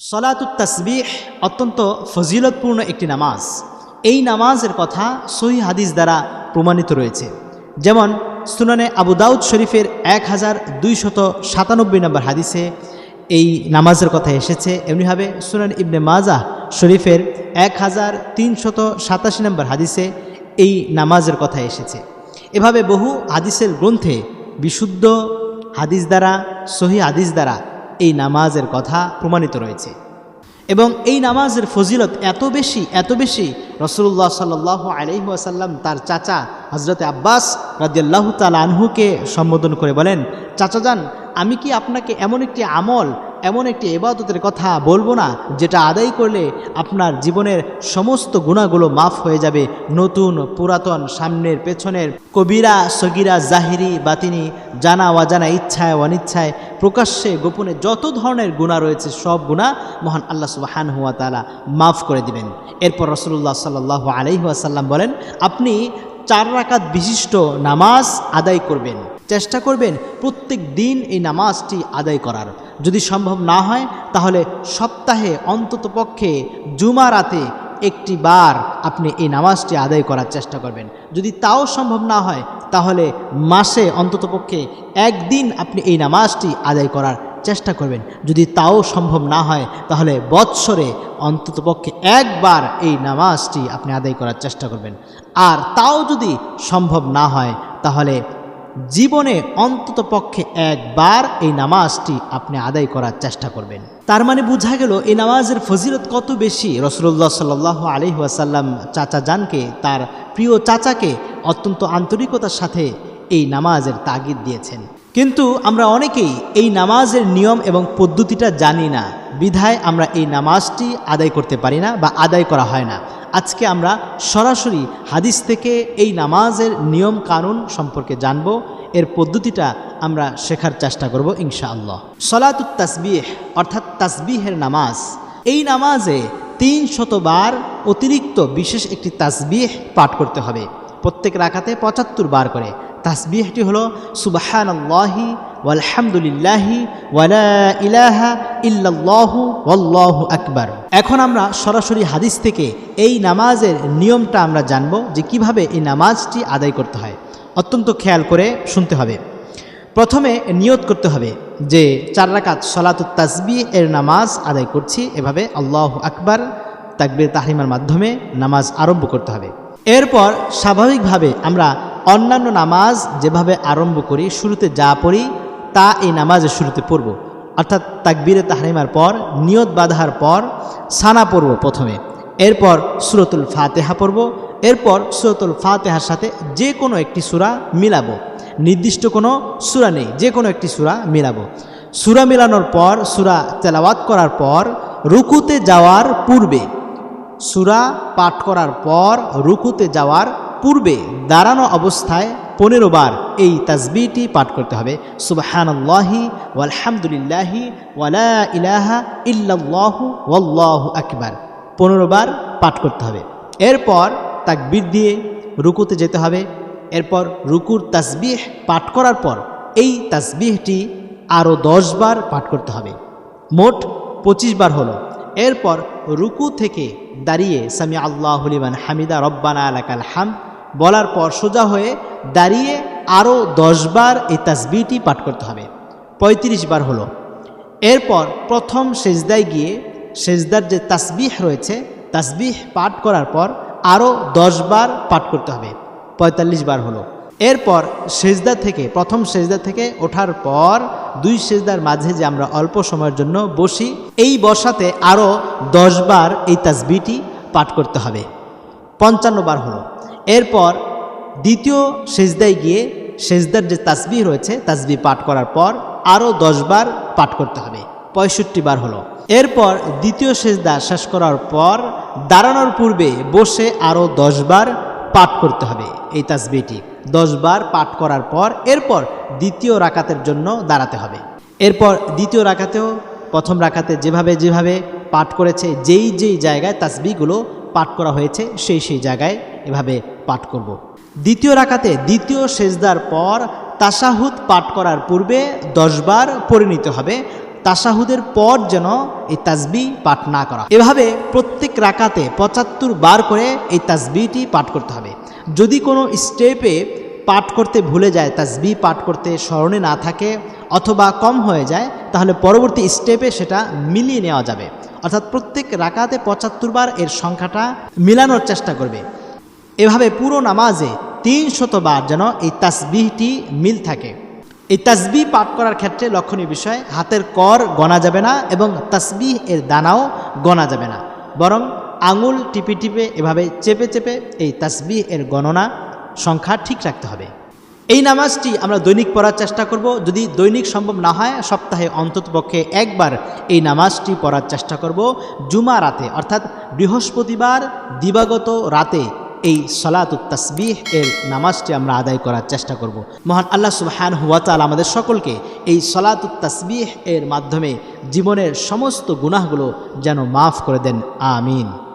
সলাতুত তাসবিহ অত্যন্ত ফজিলতপূর্ণ একটি নামাজ। এই নামাজের কথা সহি হাদিস দ্বারা প্রমাণিত রয়েছে। যেমন সুনানে আবু দাউদ শরীফের এক হাজার দুইশত সাতানব্বই নম্বর হাদিসে এই নামাজের কথা এসেছে। এমনিভাবে সুনান ইবনে মাজাহ শরীফের এক হাজার তিনশত সাতাশি নম্বর হাদিসে এই নামাজের কথা এসেছে। এভাবে বহু হাদিসের গ্রন্থে বিশুদ্ধ হাদিস দ্বারা, সহি হাদিস দ্বারা এই নামাজের কথা প্রমাণিত রয়েছে। এবং এই নামাজের ফজিলত এত বেশি এত বেশি রসুল্লাহ সাল্লাহ আলহিহাসাল্লাম তার চাচা হজরত আব্বাস রাজিয়াল্লাহ তাল আনহুকে সম্বোধন করে বলেন, চাচা যান আমি কি আপনাকে এমন একটি আমল, এমন একটি এবাদতের কথা বলব না, যেটা আদায় করলে আপনার জীবনের সমস্ত গুণাগুলো মাফ হয়ে যাবে? নতুন, পুরাতন, সামনের, পেছনের, কবিরা, সগিরা, জাহিরি, বাতিনি জানা অজানা ইচ্ছায় অনিচ্ছায় প্রকাশ্যে, গোপনে যত ধরনের গুণা রয়েছে, সব গুণা মহান আল্লাহ সুবাহান হুয়া তালা মাফ করে দিবেন। এরপর রসুল্লাহ সাল্লাহ আলহিহাসাল্লাম বলেন, আপনি চার রাকাত বিশিষ্ট নামাজ আদায় করবেন। চেষ্টা করবেন প্রত্যেক দিন এই নামাজটি আদায় করার। যদি সম্ভব না হয়, তাহলে সপ্তাহে অন্তত পক্ষে জুমা রাতে একটি বার আপনি এই নামাজটি আদায় করার চেষ্টা করবেন। যদি তাও সম্ভব না হয় তাহলে মাসে অন্ততপক্ষে একদিন আপনি এই নামাজটি আদায় করার চেষ্টা করবেন। যদি তাও সম্ভব না হয়, তাহলে বৎসরে অন্ততপক্ষে একবার এই নামাজটি আপনি আদায় করার চেষ্টা করবেন। আর তাও যদি সম্ভব না হয়, তাহলে জীবনে অন্তত পক্ষে একবার এই নামাজটি আপনি আদায় করার চেষ্টা করবেন। তার মানে বোঝা গেল, এই নামাজের ফজিলত কত বেশি? রসুল্লাহ সাল আলি ওয়াসাল্লাম চাচা জানকে, তার প্রিয় চাচাকে অত্যন্ত আন্তরিকতার সাথে এই নামাজের তাগিদ দিয়েছেন। কিন্তু আমরা অনেকেই এই নামাজের নিয়ম এবং পদ্ধতিটা জানি না। বিধায় আমরা এই নামাজটি আদায় করতে পারি না বা আদায় করা হয় না। আজকে আমরা সরাসরি হাদিস থেকে এই নামাজের নিয়ম কানুন সম্পর্কে জানব। এর পদ্ধতিটা আমরা শেখার চেষ্টা করব ইনশাআল্লাহ। সলাতুত তাসবিহ, অর্থাৎ তাসবিহের নামাজ। এই নামাজে তিন শতবার অতিরিক্ত বিশেষ একটি তাসবিহ পাঠ করতে হবে। প্রত্যেক রাখাতে পঁচাত্তর বার করে। তাসবিহটি হলো সুবাহান আল্লাহি ওয়ালহামদুলিল্লাহি ওয়ালা ইলাহা ইল্লাল্লাহু ওয়াল্লাহু আকবার। এখন আমরা সরাসরি হাদিস থেকে এই নামাজের নিয়মটা আমরা জানব যে কীভাবে এই নামাজটি আদায় করতে হয়। অত্যন্ত খেয়াল করে শুনতে হবে। প্রথমে নিয়ত করতে হবে যে চার রাকাত সলাতুত তাসবি এর নামাজ আদায় করছি। এভাবে আল্লাহ আকবার, তাকবির তাহরিমার মাধ্যমে নামাজ আরম্ভ করতে হবে। এরপর স্বাভাবিকভাবে আমরা অন্যান্য নামাজ যেভাবে আরম্ভ করি, শুরুতে যা পড়ি, তা এই নামাজের শুরুতে পড়ব। অর্থাৎ তাকবিরে তাহরিমার পর, নিয়ত বাধার পর, সানা পড়ব প্রথমে। এরপর সুরতুল ফাতেহা পড়ব। এরপর সুরতুল ফাতেহার সাথে যে কোনো একটি সুরা মিলাবো। নির্দিষ্ট কোনো সুরা নেই যে কোনো একটি সুরা মিলাবো। সুরা মিলানোর পর, সুরা তেলাওয়াত করার পর, রুকুতে যাওয়ার পূর্বে সুরা পাঠ করার পর রুকুতে যাওয়ার পূর্বে দাঁড়ানো অবস্থায় পনেরো বার এই তাজবিটি পাঠ করতে হবে। সুবাহানল্লাহি ওয়ালহামদুলিল্লাহি ওয়ালা ইলাহা ইল্লাল্লাহু ওয়াল্লাহু আকবার। পনেরো বার পাঠ করতে হবে। এরপর তাকবির দিয়ে রুকুতে যেতে হবে। এরপর রুকুর তাসবিহ পাঠ করার পর এই তাসবিহটি আরও দশ বার পাঠ করতে হবে। মোট পঁচিশ বার হলো। এরপর রুকু থেকে দাঁড়িয়ে সামি আল্লাহলিমান হামিদা রব্বানা আলাকাল হাম বলার পর সোজা হয়ে দাঁড়িয়ে আরও দশবার এই তাসবিহটি পাঠ করতে হবে। ৩৫ বার হলো। এরপর প্রথম সেজদায় গিয়ে সেজদার যে তাসবিহ রয়েছে, তাসবিহ পাঠ করার পর আরও বার পাঠ করতে হবে। ৪৫ বার হলো। এরপর সেজদা থেকে, প্রথম সেজদা থেকে ওঠার পর দুই সেজদার মাঝে যে আমরা অল্প সময়ের জন্য বসি, এই বসাতে আরও বার এই তাজবিটি পাঠ করতে হবে। পঞ্চান্ন বার হলো। এরপর দ্বিতীয় সেজদায় গিয়ে সেজদার যে তাসবি রয়েছে তাসবি পাঠ করার পর আরও বার পাঠ করতে হবে। পঁয়ষট্টি বার হলো। এরপর দ্বিতীয় সেজদা শেষ করার পর দাঁড়ানোর পূর্বে বসে আরও বার পাঠ করতে হবে এই তাসবিটি বার পাঠ করার পর, এরপর দ্বিতীয় রাকাতের জন্য দাঁড়াতে হবে। এরপর দ্বিতীয় রাকাতেও প্রথম রাকাতে যেভাবে যেভাবে পাঠ করেছে, যেই যেই জায়গায় তাসবিগুলো পাঠ করা হয়েছে, সেই সেই জায়গায় এভাবে পাঠ করব। দ্বিতীয় রাকাতে দ্বিতীয় সেজদার পর তাসাহুদ পাঠ করার পূর্বে দশবার পরিণত হবে। তাসাহুদের পর যেন এই তাসবি পাঠ না করা এভাবে প্রত্যেক রাকাতে পঁচাত্তর বার করে এই তাসবিটি পাঠ করতে হবে। যদি কোনো স্টেপে পাঠ করতে ভুলে যায় তাসবি পাঠ করতে স্মরণে না থাকে অথবা কম হয়ে যায়, তাহলে পরবর্তী স্টেপে সেটা মিলিয়ে নেওয়া যাবে। অর্থাৎ প্রত্যেক রাকাতে পঁচাত্তর বার এর সংখ্যাটা মিলানোর চেষ্টা করবে। এভাবে পুরো নামাজে তিন শতবার যেন এই তাসবিহটি মিল থাকে। এই তাসবিহ পাঠ করার ক্ষেত্রে লক্ষণীয় বিষয়, হাতের কর গণা যাবে না এবং তাসবিহ এর দানাও গণা যাবে না। বরং আঙুল টিপে টিপে এভাবে চেপে চেপে এই তাসবিহ এর গণনা সংখ্যা ঠিক রাখতে হবে। এই নামাজটি আমরা দৈনিক পড়ার চেষ্টা করব। যদি দৈনিক সম্ভব না হয়, সপ্তাহে অন্ততপক্ষে একবার এই নামাজটি পড়ার চেষ্টা করব। জুমা রাতে, অর্থাৎ বৃহস্পতিবার দিবাগত রাতে এই সলাতুত তাসবিহ এর নামাজটি আমরা আদায় করার চেষ্টা করব। মহান আল্লাহ সুবহান হুয়াতাল আমাদের সকলকে এই সলাতুত তাসবিহ এর মাধ্যমে জীবনের সমস্ত গুনাহগুলো যেন মাফ করে দেন। আমিন।